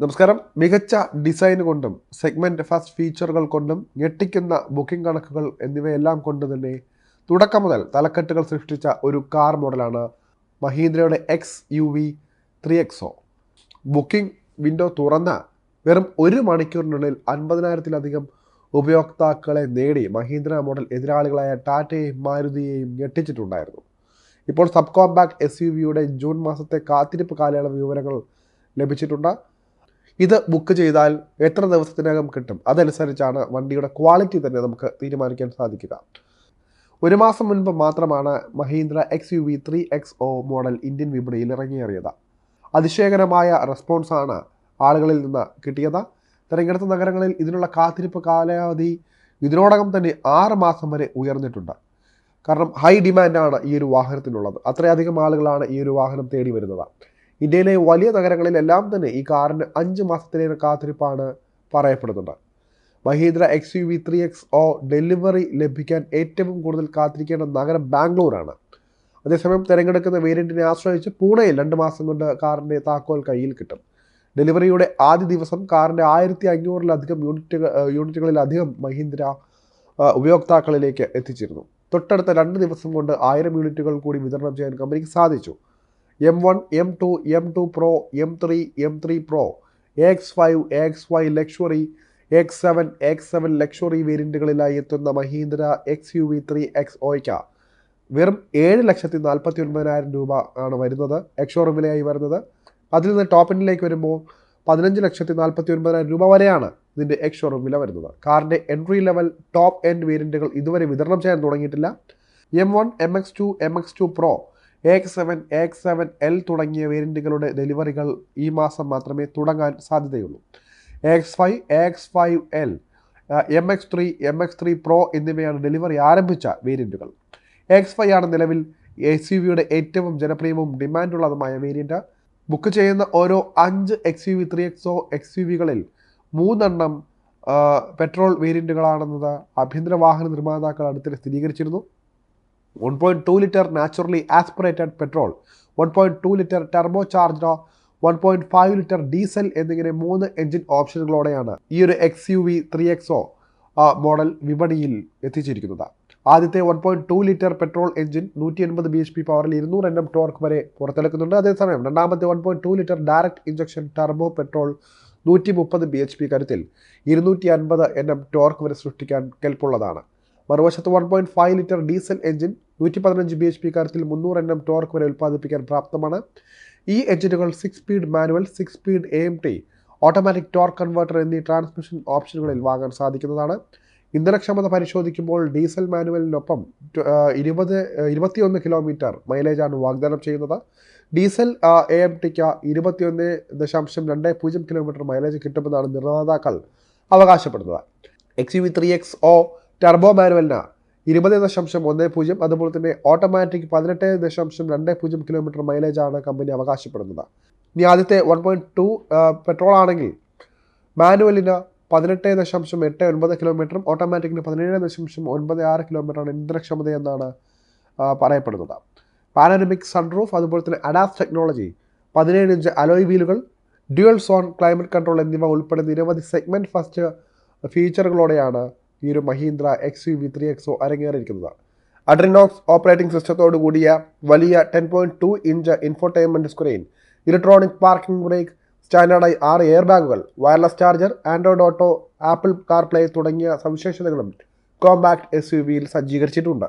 നമസ്കാരം. മികച്ച ഡിസൈൻ കൊണ്ടും സെഗ്മെന്റ് ഫസ്റ്റ് ഫീച്ചറുകൾ കൊണ്ടും ഞെട്ടിക്കുന്ന ബുക്കിംഗ് കണക്കുകൾ എന്നിവയെല്ലാം കൊണ്ട് തന്നെ തുടക്കം മുതൽ തലക്കെട്ടുകൾ സൃഷ്ടിച്ച ഒരു കാർ മോഡലാണ് മഹീന്ദ്രയുടെ X U V three X O booking window തുറന്ന വെറും ഒരു മണിക്കൂറിനുള്ളിൽ അൻപതിനായിരത്തിലധികം ഉപയോക്താക്കളെ നേടി മഹീന്ദ്ര മോഡൽ എതിരാളികളായ ടാറ്റയെയും മാരുതിയെയും ഞെട്ടിച്ചിട്ടുണ്ടായിരുന്നു. ഇപ്പോൾ സബ് കോമ്പാക്ട് എസ് യു വിയുടെ ജൂൺ മാസത്തെ കാത്തിരിപ്പ് കാലയളവ് വിവരങ്ങൾ ലഭിച്ചിട്ടുണ്ട്. ഇത് ബുക്ക് ചെയ്താൽ എത്ര ദിവസത്തിനകം കിട്ടും? അതനുസരിച്ചാണ് വണ്ടിയുടെ ക്വാളിറ്റി തന്നെ നമുക്ക് തീരുമാനിക്കാൻ സാധിക്കുക. ഒരു മാസം മുൻപ് മാത്രമാണ് Mahindra X U V three X O model Indian വിപണിയിൽ ഇറങ്ങിയേറിയത്. അതിശയകരമായ റെസ്പോൺസാണ് ആളുകളിൽ നിന്ന് കിട്ടിയത്. തിരഞ്ഞെടുത്ത നഗരങ്ങളിൽ ഇതിനുള്ള കാത്തിരിപ്പ് കാലാവധി ഇതിനോടകം തന്നെ ആറ് മാസം വരെ ഉയർന്നിട്ടുണ്ട്. കാരണം ഹൈ ഡിമാൻഡാണ് ഈ ഒരു വാഹനത്തിനുള്ളത്. അത്രയധികം ആളുകളാണ് ഈ ഒരു വാഹനം തേടി വരുന്നത്. ഇന്ത്യയിലെ വലിയ നഗരങ്ങളിലെല്ലാം തന്നെ ഈ കാറിന് അഞ്ച് മാസത്തിലേറെ കാത്തിരിപ്പാണ് പറയപ്പെടുന്നുണ്ട്. Mahindra X U V three X O delivery ലഭിക്കാൻ ഏറ്റവും കൂടുതൽ കാത്തിരിക്കേണ്ട നഗരം ബാംഗ്ലൂരാണ്. അതേസമയം തിരഞ്ഞെടുക്കുന്ന വേരിയന്റിനെ ആശ്രയിച്ച് പൂനെയിൽ രണ്ട് മാസം കൊണ്ട് കാറിന്റെ താക്കോൽ കയ്യിൽ കിട്ടും. ഡെലിവറിയുടെ ആദ്യ ദിവസം കാറിന്റെ ആയിരത്തി അഞ്ഞൂറിലധികം യൂണിറ്റുകൾ യൂണിറ്റുകളിലധികം മഹീന്ദ്ര ഉപയോക്താക്കളിലേക്ക് എത്തിച്ചിരുന്നു. തൊട്ടടുത്ത രണ്ട് ദിവസം കൊണ്ട് ആയിരം യൂണിറ്റുകൾ കൂടി വിതരണം ചെയ്യാൻ കമ്പനിക്ക് സാധിച്ചു. M one M two M two pro M three M three pro X five X five luxury X seven X seven luxury വേരിയന്റുകളിലായി എത്തുന്ന Mahindra X U V three X ഓയ്ക്ക വെറും ഏഴ് ലക്ഷത്തി നാൽപ്പത്തി ഒൻപതിനായിരം രൂപ ആണ് വരുന്നത് എക്സോറും വിലയായി വരുന്നത്. അതിൽ നിന്ന് ടോപ്പിനിലേക്ക് വരുമ്പോൾ പതിനഞ്ച് ലക്ഷത്തി നാൽപ്പത്തി ഒൻപതിനായിരം രൂപ വരെയാണ് ഇതിന്റെ എക്സോറും വില വരുന്നത്. കാറിന്റെ എൻട്രി ലെവൽ ടോപ്പ് എൻഡ് വേരിയന്റുകൾ ഇതുവരെ വിതരണം ചെയ്യാൻ തുടങ്ങിയിട്ടില്ല. M one M X two M X two pro X seven X seven L തുടങ്ങിയ വേരിയന്റുകളുടെ ഡെലിവറികൾ ഈ മാസം മാത്രമേ തുടങ്ങാൻ സാധ്യതയുള്ളൂ. X five X five L M X three M X three pro എന്നിവയാണ് ഡെലിവറി ആരംഭിച്ച വേരിയന്റുകൾ എക്സ് ഫൈവ് ആണ് നിലവിൽ എസ് യു വിയുടെ ഏറ്റവും ജനപ്രിയവും ഡിമാൻഡുള്ളതുമായ വേരിയന്റ് ബുക്ക് ചെയ്യുന്ന ഓരോ അഞ്ച് X U V three X O X U വികളിൽ മൂന്നെണ്ണം പെട്രോൾ വേരിയന്റുകളാണെന്നത് ആഭ്യന്തര വാഹന നിർമ്മാതാക്കൾ അടുത്തിടെ സ്ഥിരീകരിച്ചിരുന്നു. One point two litre naturally aspirated petrol one point two litre turbo charged one point five litre diesel എന്നിങ്ങനെ മൂന്ന് എഞ്ചിൻ ഓപ്ഷനുകളോടെയാണ് ഈ ഒരു X U V three X O model വിപണിയിൽ എത്തിച്ചിരിക്കുന്നത്. ആദ്യത്തെ one point two litre petrol engine നൂറ്റി എൺപത് ബി എച്ച് പി പവറിൽ ഇരുന്നൂറ് എണ്ണം ടോർക്ക് വരെ പുറത്തെടുക്കുന്നുണ്ട് അതേസമയം രണ്ടാമത്തെ one point two litre direct injection turbo petrol നൂറ്റി മുപ്പത് ബി എച്ച് പി കരുത്തിൽ ഇരുന്നൂറ്റി അൻപത് എണ്ണം ടോർക്ക് വരെ സൃഷ്ടിക്കാൻ കെൽപ്പുള്ളതാണ്. മറുവശത്ത് one point five litre diesel engine നൂറ്റി പതിനഞ്ച് ബി എച്ച് പി കാര്യത്തിൽ മുന്നൂറ് എണ്ണം ടോർക്ക് വരെ ഉൽപ്പാദിപ്പിക്കാൻ പ്രാപ്തമാണ്. ഈ എഞ്ചിനുകൾ six speed manual six speed A M T automatic torque converter എന്നീ ട്രാൻസ്മിഷൻ ഓപ്ഷനുകളിൽ വാങ്ങാൻ സാധിക്കുന്നതാണ്. ഇന്ധനക്ഷമത പരിശോധിക്കുമ്പോൾ ഡീസൽ മാനുവലിനൊപ്പം ഇരുപത് ഇരുപത്തിയൊന്ന് കിലോമീറ്റർ മൈലേജാണ് വാഗ്ദാനം ചെയ്യുന്നത്. ഡീസൽ എ എം ടിക്ക് ഇരുപത്തിയൊന്ന് ദശാംശം രണ്ട് പൂജ്യം കിലോമീറ്റർ മൈലേജ് കിട്ടുമെന്നാണ് നിർമ്മാതാക്കൾ അവകാശപ്പെടുന്നത്. X U V three X O turbo മാനുവലിന് ഇരുപത് ദശാംശം ഒന്ന് പൂജ്യം. അതുപോലെ തന്നെ ഓട്ടോമാറ്റിക് പതിനെട്ട് ദശാംശം രണ്ട് പൂജ്യം കിലോമീറ്റർ മൈലേജാണ് കമ്പനി അവകാശപ്പെടുന്നത്. ഇനി ആദ്യത്തെ വൺ പോയിന്റ് ടു പെട്രോൾ ആണെങ്കിൽ മാനുവലിന് പതിനെട്ട് ദശാംശം എട്ട് ഒൻപത് കിലോമീറ്ററും ഓട്ടോമാറ്റിക്കിന് പതിനേഴ് ദശാംശം ഒൻപത് ആറ് കിലോമീറ്ററാണ് ഇന്ധനക്ഷമത എന്നാണ് ആ, പറയപ്പെടുന്നത്. പാനോരമിക് സൺറൂഫ് അതുപോലെ തന്നെ അഡാപ്റ്റ് ടെക്നോളജി പതിനേഴ് ഇഞ്ച് അലോയ് വീലുകൾ ഡ്യുവൽ സോൺ ക്ലൈമറ്റ് കൺട്രോൾ എന്നിവ ഉൾപ്പെടെ നിരവധി സെഗ്മെന്റ് ഫസ്റ്റ് ഫീച്ചറുകളോടെയാണ് ഈ ഒരു Mahindra X U V three X O അരങ്ങേറിയിരിക്കുന്നത്. AdrenoX operating സിസ്റ്റത്തോടു കൂടിയ വലിയ ten point two inch infotainment screen electronic parking brake സ്റ്റാൻഡേർഡായി ആറ് എയർ ബാഗുകൾ wireless charger Android Auto Apple CarPlay തുടങ്ങിയ സവിശേഷതകളും കോമ്പാക്ട് എസ് യു വിയിൽ സജ്ജീകരിച്ചിട്ടുണ്ട്.